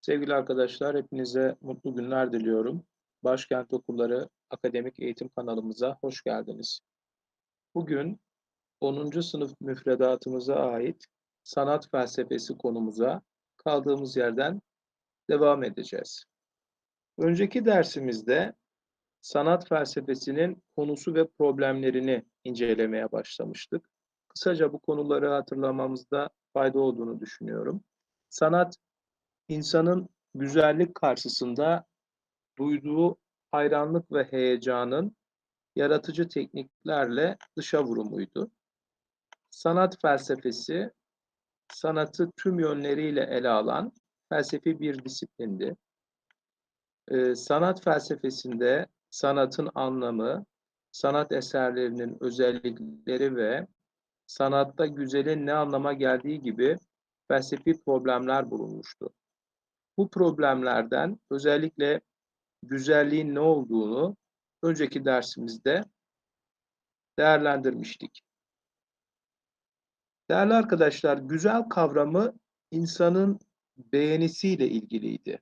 Sevgili arkadaşlar, hepinize mutlu günler diliyorum. Başkent Okulları Akademik Eğitim kanalımıza hoş geldiniz. Bugün 10. sınıf müfredatımıza ait sanat felsefesi konumuza kaldığımız yerden devam edeceğiz. Önceki dersimizde sanat felsefesinin konusu ve problemlerini incelemeye başlamıştık. Kısaca bu konuları hatırlamamızda fayda olduğunu düşünüyorum. Sanat insanın güzellik karşısında duyduğu hayranlık ve heyecanın yaratıcı tekniklerle dışa vurumuydu. Sanat felsefesi, sanatı tüm yönleriyle ele alan felsefi bir disiplindi. Ee, sanat felsefesinde sanatın anlamı, sanat eserlerinin özellikleri ve sanatta güzelin ne anlama geldiği gibi felsefi problemler bulunmuştu. Bu problemlerden özellikle güzelliğin ne olduğunu önceki dersimizde değerlendirmiştik. Değerli arkadaşlar, güzel kavramı insanın beğenisiyle ilgiliydi.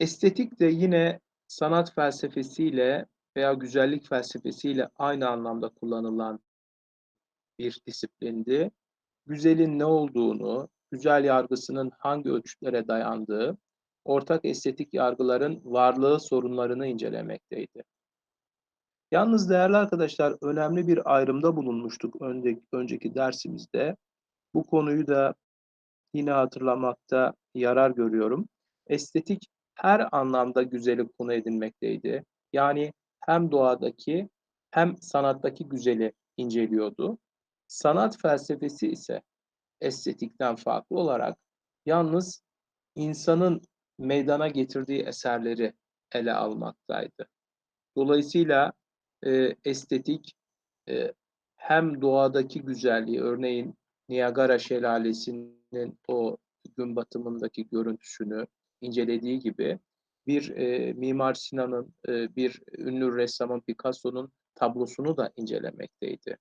Estetik de yine sanat felsefesiyle veya güzellik felsefesiyle aynı anlamda kullanılan bir disiplindi. Güzelin ne olduğunu, güzel yargısının hangi ölçütlere dayandığı, ortak estetik yargıların varlığı sorunlarını incelemekteydi. Yalnız değerli arkadaşlar önemli bir ayrımda bulunmuştuk önceki dersimizde. Bu konuyu da yine hatırlamakta yarar görüyorum. Estetik her anlamda güzeli konu edinmekteydi. Yani hem doğadaki hem sanattaki güzeli inceliyordu. Sanat felsefesi ise estetikten farklı olarak yalnız insanın meydana getirdiği eserleri ele almaktaydı. Dolayısıyla e, estetik e, hem doğadaki güzelliği, örneğin Niagara Şelalesi'nin o gün batımındaki görüntüsünü incelediği gibi bir e, Mimar Sinan'ın, e, bir ünlü ressamın Picasso'nun tablosunu da incelemekteydi.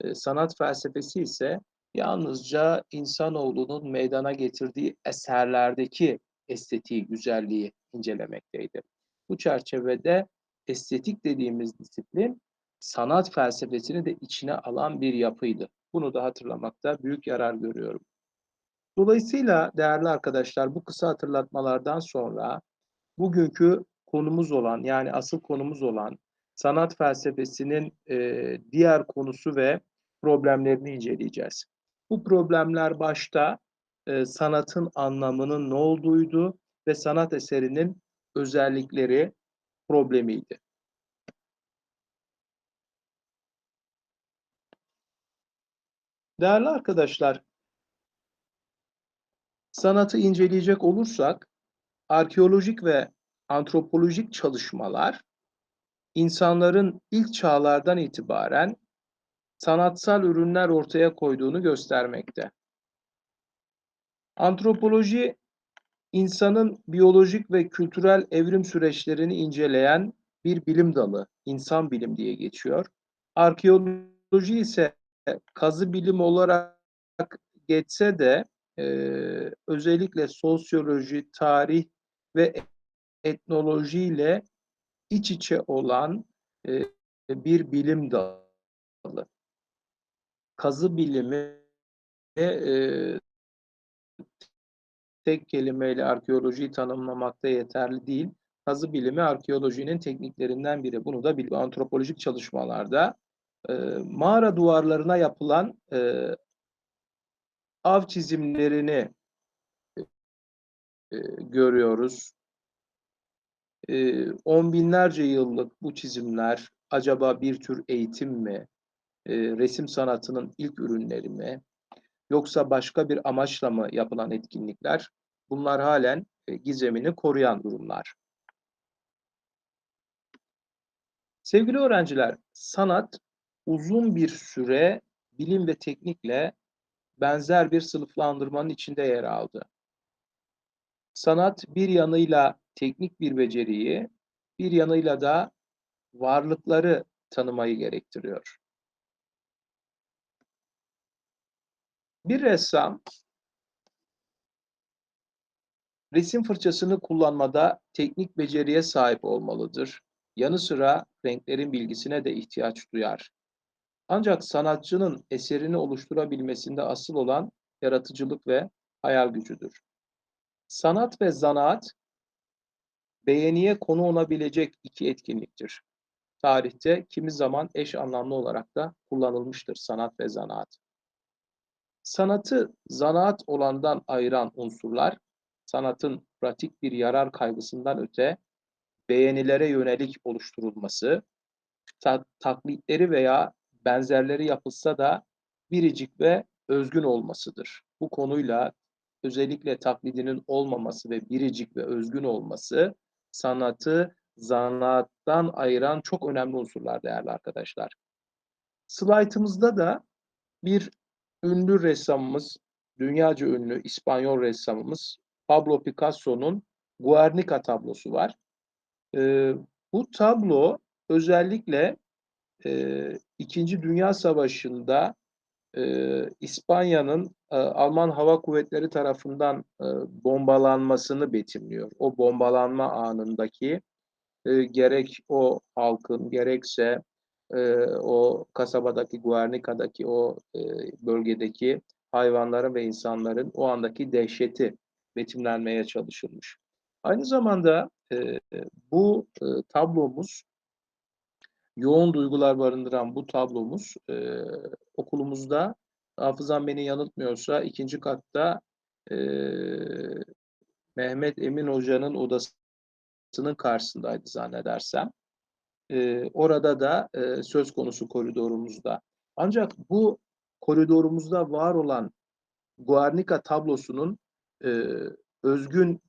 E, sanat felsefesi ise yalnızca insanoğlunun meydana getirdiği eserlerdeki estetiği, güzelliği incelemekteydi. Bu çerçevede estetik dediğimiz disiplin sanat felsefesini de içine alan bir yapıydı. Bunu da hatırlamakta büyük yarar görüyorum. Dolayısıyla değerli arkadaşlar bu kısa hatırlatmalardan sonra bugünkü konumuz olan yani asıl konumuz olan sanat felsefesinin e, diğer konusu ve problemlerini inceleyeceğiz. Bu problemler başta e, sanatın anlamının ne olduğuydu ve sanat eserinin özellikleri problemiydi. Değerli arkadaşlar, sanatı inceleyecek olursak arkeolojik ve antropolojik çalışmalar insanların ilk çağlardan itibaren sanatsal ürünler ortaya koyduğunu göstermekte. Antropoloji insanın biyolojik ve kültürel evrim süreçlerini inceleyen bir bilim dalı, insan bilim diye geçiyor. Arkeoloji ise kazı bilim olarak geçse de e, özellikle sosyoloji, tarih ve etnoloji ile iç içe olan e, bir bilim dalı. Kazı bilimi e, tek kelimeyle arkeolojiyi tanımlamakta yeterli değil. Kazı bilimi arkeolojinin tekniklerinden biri. Bunu da biliyor. Antropolojik çalışmalarda e, mağara duvarlarına yapılan e, av çizimlerini e, görüyoruz. E, on binlerce yıllık bu çizimler acaba bir tür eğitim mi? E, resim sanatının ilk ürünleri mi? Yoksa başka bir amaçla mı yapılan etkinlikler? Bunlar halen e, gizemini koruyan durumlar. Sevgili öğrenciler, sanat uzun bir süre bilim ve teknikle benzer bir sınıflandırmanın içinde yer aldı. Sanat bir yanıyla teknik bir beceriyi, bir yanıyla da varlıkları tanımayı gerektiriyor. Bir ressam Resim fırçasını kullanmada teknik beceriye sahip olmalıdır. Yanı sıra renklerin bilgisine de ihtiyaç duyar. Ancak sanatçının eserini oluşturabilmesinde asıl olan yaratıcılık ve hayal gücüdür. Sanat ve zanaat beğeniye konu olabilecek iki etkinliktir. Tarihte kimi zaman eş anlamlı olarak da kullanılmıştır sanat ve zanaat. Sanatı zanaat olandan ayıran unsurlar, sanatın pratik bir yarar kaygısından öte beğenilere yönelik oluşturulması, ta taklitleri veya benzerleri yapılsa da biricik ve özgün olmasıdır. Bu konuyla özellikle taklidinin olmaması ve biricik ve özgün olması sanatı zanaattan ayıran çok önemli unsurlar değerli arkadaşlar. Slaytımızda da bir ünlü ressamımız, dünyaca ünlü İspanyol ressamımız Pablo Picasso'nun Guernica tablosu var. Ee, bu tablo özellikle e, İkinci Dünya Savaşı'nda e, İspanya'nın e, Alman Hava Kuvvetleri tarafından e, bombalanmasını betimliyor. O bombalanma anındaki e, gerek o halkın gerekse e, o kasabadaki Guernica'daki o e, bölgedeki hayvanların ve insanların o andaki dehşeti betimlenmeye çalışılmış. Aynı zamanda e, bu e, tablomuz yoğun duygular barındıran bu tablomuz e, okulumuzda hafızam beni yanıltmıyorsa ikinci katta e, Mehmet Emin Hoca'nın odasının karşısındaydı zannedersem. E, orada da e, söz konusu koridorumuzda. Ancak bu koridorumuzda var olan Guernica tablosunun e, özgün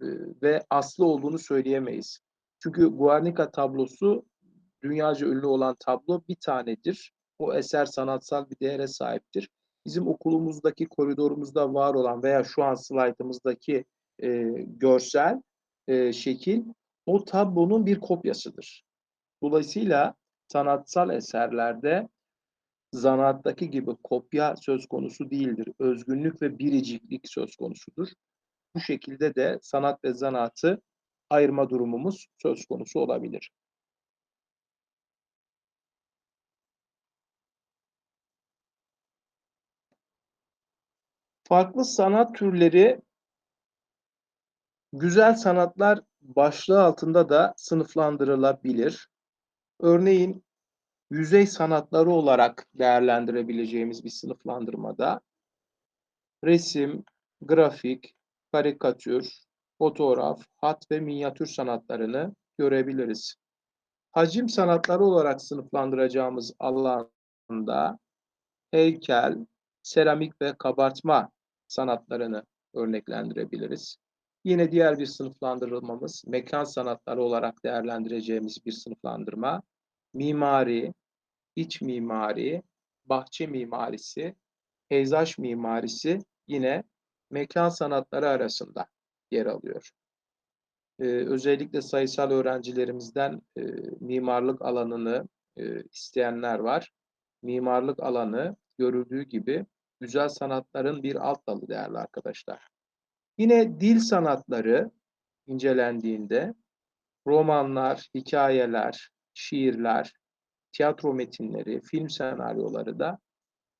e, ve aslı olduğunu söyleyemeyiz. Çünkü Guernica tablosu dünyaca ünlü olan tablo bir tanedir. O eser sanatsal bir değere sahiptir. Bizim okulumuzdaki koridorumuzda var olan veya şu an slaytımızdaki e, görsel e, şekil o tablonun bir kopyasıdır. Dolayısıyla sanatsal eserlerde zanaattaki gibi kopya söz konusu değildir. Özgünlük ve biriciklik söz konusudur. Bu şekilde de sanat ve zanaatı ayırma durumumuz söz konusu olabilir. Farklı sanat türleri güzel sanatlar başlığı altında da sınıflandırılabilir. Örneğin yüzey sanatları olarak değerlendirebileceğimiz bir sınıflandırmada resim, grafik, karikatür, fotoğraf, hat ve minyatür sanatlarını görebiliriz. Hacim sanatları olarak sınıflandıracağımız alanda heykel, seramik ve kabartma sanatlarını örneklendirebiliriz. Yine diğer bir sınıflandırılmamız mekan sanatları olarak değerlendireceğimiz bir sınıflandırma mimari, iç mimari, bahçe mimarisi, peyzaj mimarisi yine mekan sanatları arasında yer alıyor. Ee, özellikle sayısal öğrencilerimizden e, mimarlık alanını e, isteyenler var. Mimarlık alanı görüldüğü gibi güzel sanatların bir alt dalı değerli arkadaşlar. Yine dil sanatları incelendiğinde romanlar, hikayeler, şiirler, tiyatro metinleri, film senaryoları da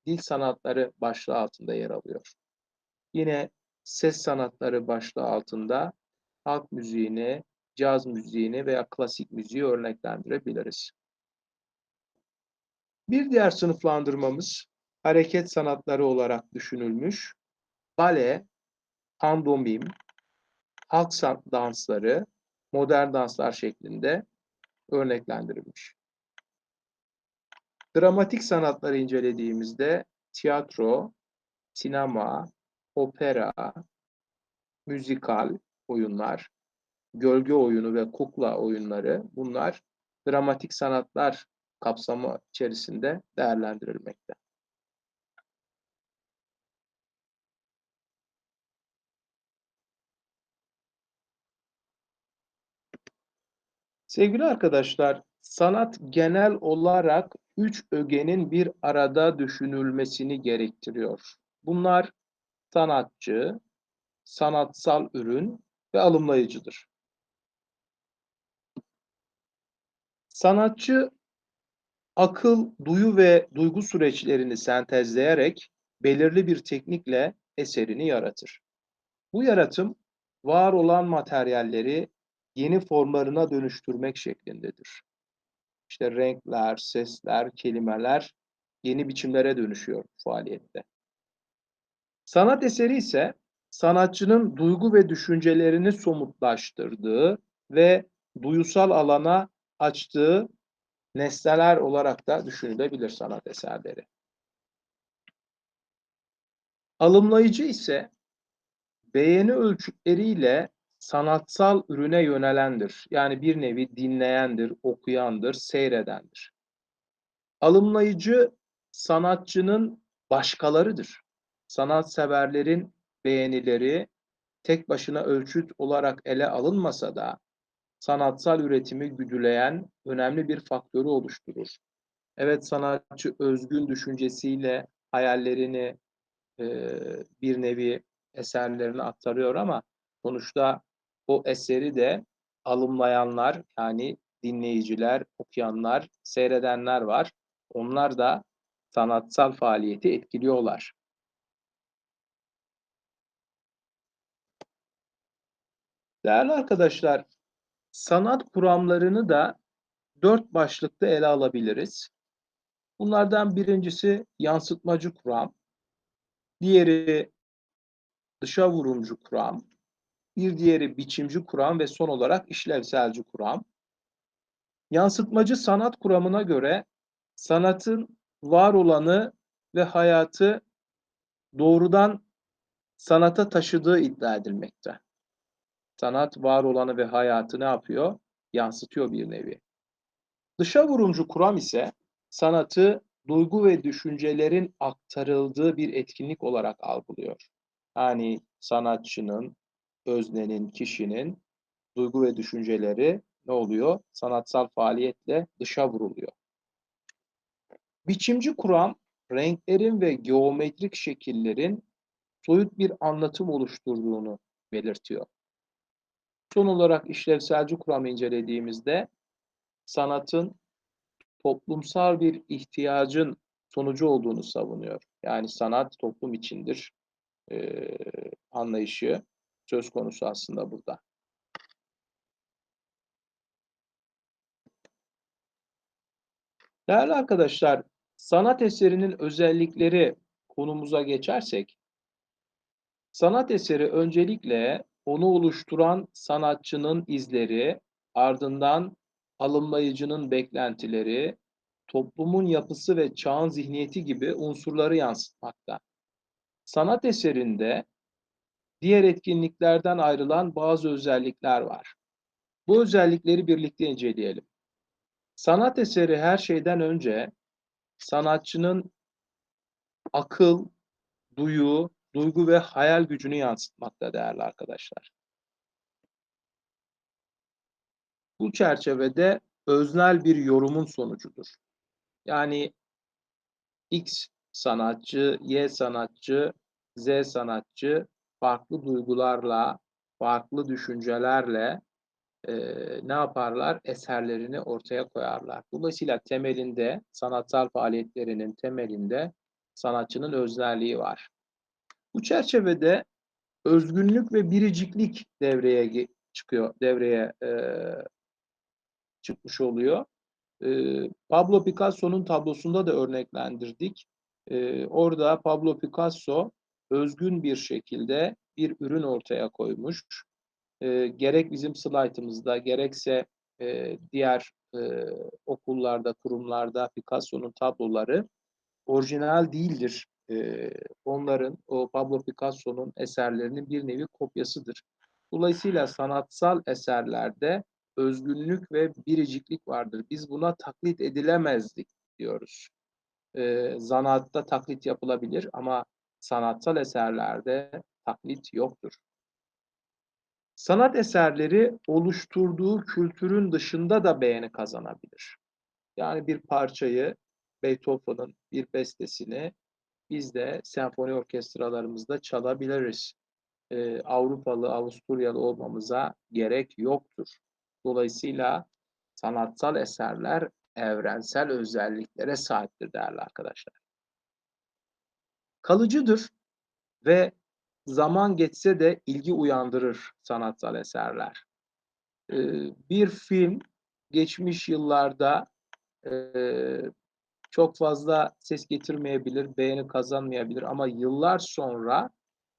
dil sanatları başlığı altında yer alıyor. Yine ses sanatları başlığı altında halk müziğini, caz müziğini veya klasik müziği örneklendirebiliriz. Bir diğer sınıflandırmamız hareket sanatları olarak düşünülmüş. Bale, pandomim, halk dansları, modern danslar şeklinde örneklendirilmiş. Dramatik sanatları incelediğimizde tiyatro, sinema, opera, müzikal oyunlar, gölge oyunu ve kukla oyunları bunlar dramatik sanatlar kapsamı içerisinde değerlendirilmekte. Sevgili arkadaşlar, sanat genel olarak üç ögenin bir arada düşünülmesini gerektiriyor. Bunlar sanatçı, sanatsal ürün ve alımlayıcıdır. Sanatçı akıl, duyu ve duygu süreçlerini sentezleyerek belirli bir teknikle eserini yaratır. Bu yaratım var olan materyalleri yeni formlarına dönüştürmek şeklindedir. İşte renkler, sesler, kelimeler yeni biçimlere dönüşüyor faaliyette. Sanat eseri ise sanatçının duygu ve düşüncelerini somutlaştırdığı ve duyusal alana açtığı nesneler olarak da düşünülebilir sanat eserleri. Alımlayıcı ise beğeni ölçütleriyle sanatsal ürüne yönelendir. Yani bir nevi dinleyendir, okuyandır, seyredendir. Alımlayıcı sanatçının başkalarıdır. Sanatseverlerin beğenileri tek başına ölçüt olarak ele alınmasa da sanatsal üretimi güdüleyen önemli bir faktörü oluşturur. Evet sanatçı özgün düşüncesiyle hayallerini e, bir nevi eserlerini aktarıyor ama sonuçta o eseri de alımlayanlar yani dinleyiciler, okuyanlar, seyredenler var. Onlar da sanatsal faaliyeti etkiliyorlar. Değerli arkadaşlar, sanat kuramlarını da dört başlıkta ele alabiliriz. Bunlardan birincisi yansıtmacı kuram, diğeri dışa vurumcu kuram, bir diğeri biçimci kuram ve son olarak işlevselci kuram. Yansıtmacı sanat kuramına göre sanatın var olanı ve hayatı doğrudan sanata taşıdığı iddia edilmekte. Sanat var olanı ve hayatı ne yapıyor? Yansıtıyor bir nevi. Dışa vurumcu kuram ise sanatı duygu ve düşüncelerin aktarıldığı bir etkinlik olarak algılıyor. Yani sanatçının, öznenin, kişinin duygu ve düşünceleri ne oluyor? Sanatsal faaliyetle dışa vuruluyor. Biçimci kuram, renklerin ve geometrik şekillerin soyut bir anlatım oluşturduğunu belirtiyor. Son olarak işlevselci kuramı incelediğimizde sanatın toplumsal bir ihtiyacın sonucu olduğunu savunuyor. Yani sanat toplum içindir e, anlayışı söz konusu aslında burada. Değerli arkadaşlar, sanat eserinin özellikleri konumuza geçersek, sanat eseri öncelikle onu oluşturan sanatçının izleri, ardından alımlayıcının beklentileri, toplumun yapısı ve çağın zihniyeti gibi unsurları yansıtmakta. Sanat eserinde diğer etkinliklerden ayrılan bazı özellikler var. Bu özellikleri birlikte inceleyelim. Sanat eseri her şeyden önce sanatçının akıl, duyu, duygu ve hayal gücünü yansıtmakta değerli arkadaşlar. Bu çerçevede öznel bir yorumun sonucudur. Yani X sanatçı, Y sanatçı, Z sanatçı farklı duygularla, farklı düşüncelerle e, ne yaparlar? Eserlerini ortaya koyarlar. Dolayısıyla temelinde, sanatsal faaliyetlerinin temelinde sanatçının öznelliği var. Bu çerçevede özgünlük ve biriciklik devreye çıkıyor, devreye e, çıkmış oluyor. E, Pablo Picasso'nun tablosunda da örneklendirdik. E, orada Pablo Picasso özgün bir şekilde bir ürün ortaya koymuş. E, gerek bizim slaytımızda gerekse e, diğer e, okullarda, kurumlarda Picasso'nun tabloları orijinal değildir. E, onların, o Pablo Picasso'nun eserlerinin bir nevi kopyasıdır. Dolayısıyla sanatsal eserlerde özgünlük ve biriciklik vardır. Biz buna taklit edilemezdik diyoruz. E, zanaatta taklit yapılabilir ama sanatsal eserlerde taklit yoktur. Sanat eserleri oluşturduğu kültürün dışında da beğeni kazanabilir. Yani bir parçayı, Beethoven'ın bir bestesini biz de senfoni orkestralarımızda çalabiliriz. e, Avrupalı, Avusturyalı olmamıza gerek yoktur. Dolayısıyla sanatsal eserler evrensel özelliklere sahiptir değerli arkadaşlar. Kalıcıdır ve zaman geçse de ilgi uyandırır sanatsal eserler. Ee, bir film geçmiş yıllarda e, çok fazla ses getirmeyebilir, beğeni kazanmayabilir ama yıllar sonra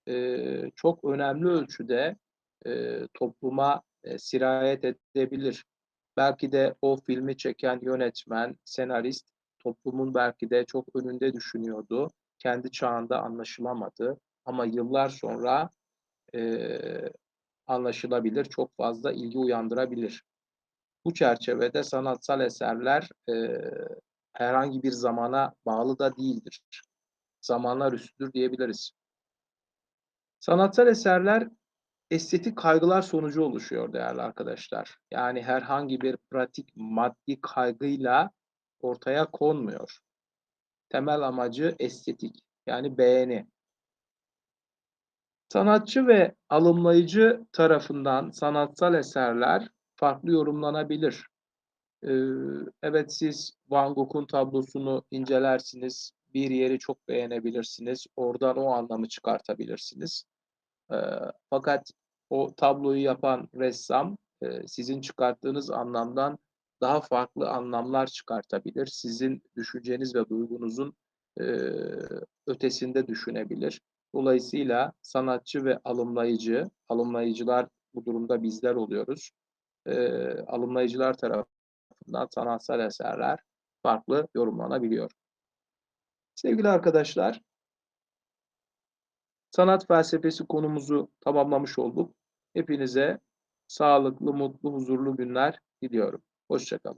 e, çok önemli ölçüde e, topluma sirayet edebilir. Belki de o filmi çeken yönetmen, senarist toplumun belki de çok önünde düşünüyordu. Kendi çağında anlaşılamadı ama yıllar sonra e, anlaşılabilir, çok fazla ilgi uyandırabilir. Bu çerçevede sanatsal eserler e, herhangi bir zamana bağlı da değildir. Zamanlar üstüdür diyebiliriz. Sanatsal eserler estetik kaygılar sonucu oluşuyor değerli arkadaşlar. Yani herhangi bir pratik maddi kaygıyla ortaya konmuyor. Temel amacı estetik yani beğeni. Sanatçı ve alımlayıcı tarafından sanatsal eserler farklı yorumlanabilir. Ee, evet siz Van Gogh'un tablosunu incelersiniz, bir yeri çok beğenebilirsiniz, oradan o anlamı çıkartabilirsiniz. Ee, fakat o tabloyu yapan ressam e, sizin çıkarttığınız anlamdan daha farklı anlamlar çıkartabilir. Sizin düşünceniz ve duygunuzun e, ötesinde düşünebilir. Dolayısıyla sanatçı ve alımlayıcı, alımlayıcılar bu durumda bizler oluyoruz. E, alımlayıcılar tarafından sanatsal eserler farklı yorumlanabiliyor. Sevgili arkadaşlar, sanat felsefesi konumuzu tamamlamış olduk. Hepinize sağlıklı, mutlu, huzurlu günler diliyorum. Hoşçakalın.